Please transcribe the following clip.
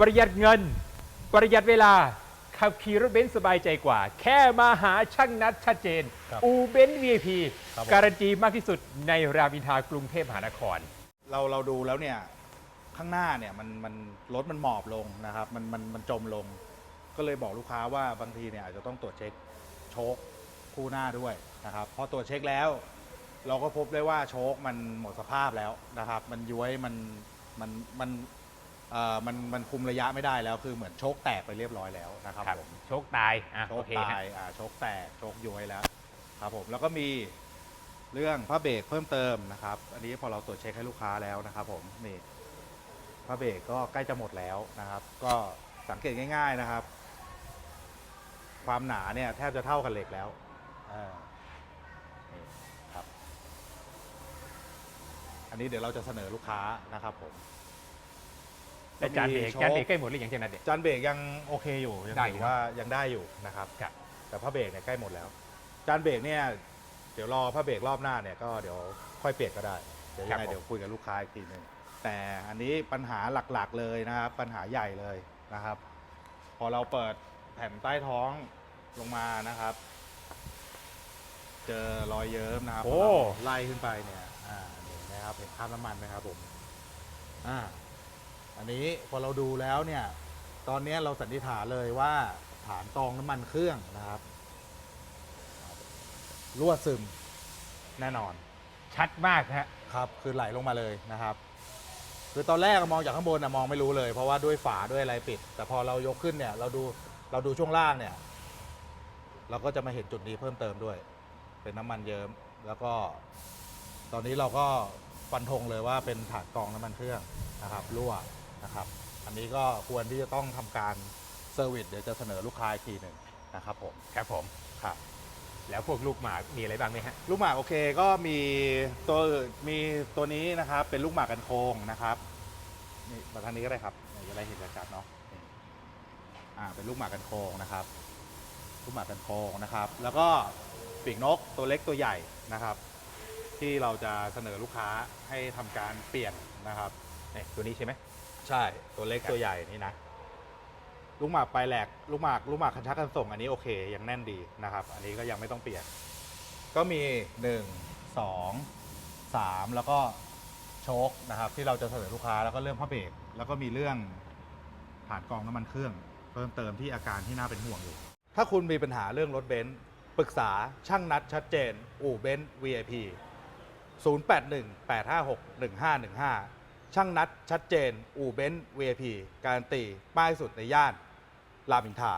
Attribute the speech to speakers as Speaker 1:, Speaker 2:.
Speaker 1: ประหยัดเงิน ประหยัดเวลา ขับขี่รถเบนซ์สบายใจกว่า แค่มาหาช่างนัดชัดเจน
Speaker 2: ครับ
Speaker 1: อูเบนซ์ VIP
Speaker 2: ครับผม
Speaker 1: การันตีมากที่สุดในรามอินทรากรุงเทพมหานคร
Speaker 2: เราเราดูแล้วเนี่ยข้างหน้าเนี่ยมันมันรถมันหมอบลงนะครับมันมันมันจมลง ก็เลยบอกลูกค้าว่าบางทีเนี่ยอาจจะต้องตรวจเช็คโชคคู่หน้าด้วยนะครับพอตรวจเช็คแล้ว เราก็พบได้ว่าโชคมันหมดสภาพแล้วนะครับ มันย้วยมันมันมัน เอ่อมันมันคุมระยะไม่ได้แล้วคือเหมือนโชคแตกไปเรียบร้อยแล้วนะครับ
Speaker 1: ครับ
Speaker 2: ผม
Speaker 1: โชคตายอะ
Speaker 2: โช
Speaker 1: โอ
Speaker 2: ค
Speaker 1: เค
Speaker 2: ตา
Speaker 1: ฮะ
Speaker 2: ยอ่าโชคแตกโชคย้วยแล้วครับผมแล้วก็มีเรื่องผ้าเบรกเพิ่มเติมนะครับ อันนี้พอเราตรวจเช็คให้ลูกค้าแล้วนะครับผมนี่ผ้าเบรกก็ใกล้จะหมดแล้วนะครับ ก็สังเกตง่าย ๆนะครับ ความหนาเนี่ยแทบจะเท่ากับเหล็กแล้วอ่านี่ครับ อันนี้เดี๋ยวเราจะเสนอลูกค้านะครับผม
Speaker 1: แต่จานเบรก
Speaker 2: มีโชค
Speaker 1: จานเบรกใกล้หมดหรือยังเจนัดเด็ก
Speaker 2: จานเบรกยังโอเคอยู่ ยัง
Speaker 1: ได้
Speaker 2: ถื
Speaker 1: อยู่
Speaker 2: อว่ายังได้อยู่นะครับ
Speaker 1: ครับ
Speaker 2: แต่ผ้าเบรกเนี่ยใกล้หมดแล้ว จานเบรกเนี่ยเดี๋ยวรอผ้าเบรกรอบหน้าเนี่ยก็เดี๋ยวค่อยเปลี่ยนก็ได้ เดี๋ยวยังไง
Speaker 1: ครับผม
Speaker 2: เดี๋ยวคุยกับลูกค้าอีกทีหนึ่งแต่อันนี้ปัญหาหลักๆเลยนะครับ ปัญหาใหญ่เลยนะครับ พอเราเปิดแผ่นใต้ท้องลงมานะครับ เจอรอยเยิ้มนะครับ
Speaker 1: โอ้
Speaker 2: พอเราไล่ขึ้นไปเนี่ย อ่าเห็นนะครับเห็นคราบน้ำมันไหมครับผม อ่า อันนี้พอเราดูแล้วเนี่ย ตอนนี้เราสันนิษฐานเลยว่าฐานกรองน้ำมันเครื่องนะครับรั่วซึมแน่นอน
Speaker 1: ชัดมากฮะ
Speaker 2: ครับคือไหลลงมาเลยนะครับ คือตอนแรกมองจากข้างบนนะมองไม่รู้เลย เพราะว่าด้วยฝาด้วยอะไรปิด แต่พอเรายกขึ้นเนี่ย เราดูเราดูช่วงล่างเนี่ย เราก็จะมาเห็นจุดนี้เพิ่มเติมด้วย เป็นน้ำมันเยิ้มแล้วก็ ตอนนี้เราก็ฟันธงเลยว่าเป็นฐานกรองน้ำมันเครื่องนะครับรั่ว นะครับ อันนี้ก็ควรที่จะต้องทำการเซอร์วิสเดี๋ยวจะเสนอลูกค้าอีกทีหนึ่งนะครับผม
Speaker 1: ครับผม
Speaker 2: ครับ
Speaker 1: แล้วพวกลูกหมากมีอะไรบ้างไหมฮะ
Speaker 2: ลูกหมากโอเคก็มีตัวมีตัวนี้นะครับ เป็นลูกหมากกันโค้งนะครับนี่มาทางนี้ก็ได้ครับนี่จะได้เห็นชัดๆเนาะนี่อ่าเป็นลูกหมากกันโค้งนะครับ ลูกหมากกันโค้งนะครับ แล้วก็ปีกนกตัวเล็กตัวใหญ่นะครับ ที่เราจะเสนอลูกค้าให้ทำการเปลี่ยนนะครับ
Speaker 1: เนี่ยตัวนี้ใช่ไหม
Speaker 2: ใช่ตัวเล็ก
Speaker 1: ครับ
Speaker 2: ตัวใหญ่นี่นะลูกหมากปลายแหลกลูกหมากลูกหมากคันชักกันส่งอันนี้โอเคยังแน่นดีนะครับ อันนี้ก็ยังไม่ต้องเปลี่ยน ก็มี 1 2 3 แล้วก็โชคนะครับ ที่เราจะเสนอลูกค้าแล้วก็เรื่องผ้าเบรกแล้วก็มีเรื่องฐานกรองน้ำมันเครื่อง เพิ่มเติมที่อาการที่น่าเป็นห่วงอยู่ ถ้าคุณมีปัญหาเรื่องรถเบนซ์ปรึกษาช่างนัดชัดเจน อู่เบนซ์ VIP 0818561515 ช่างนัดชัดเจน อู่เบนซ์ VIP การันตีป้ายสุดในย่านรามอินทรา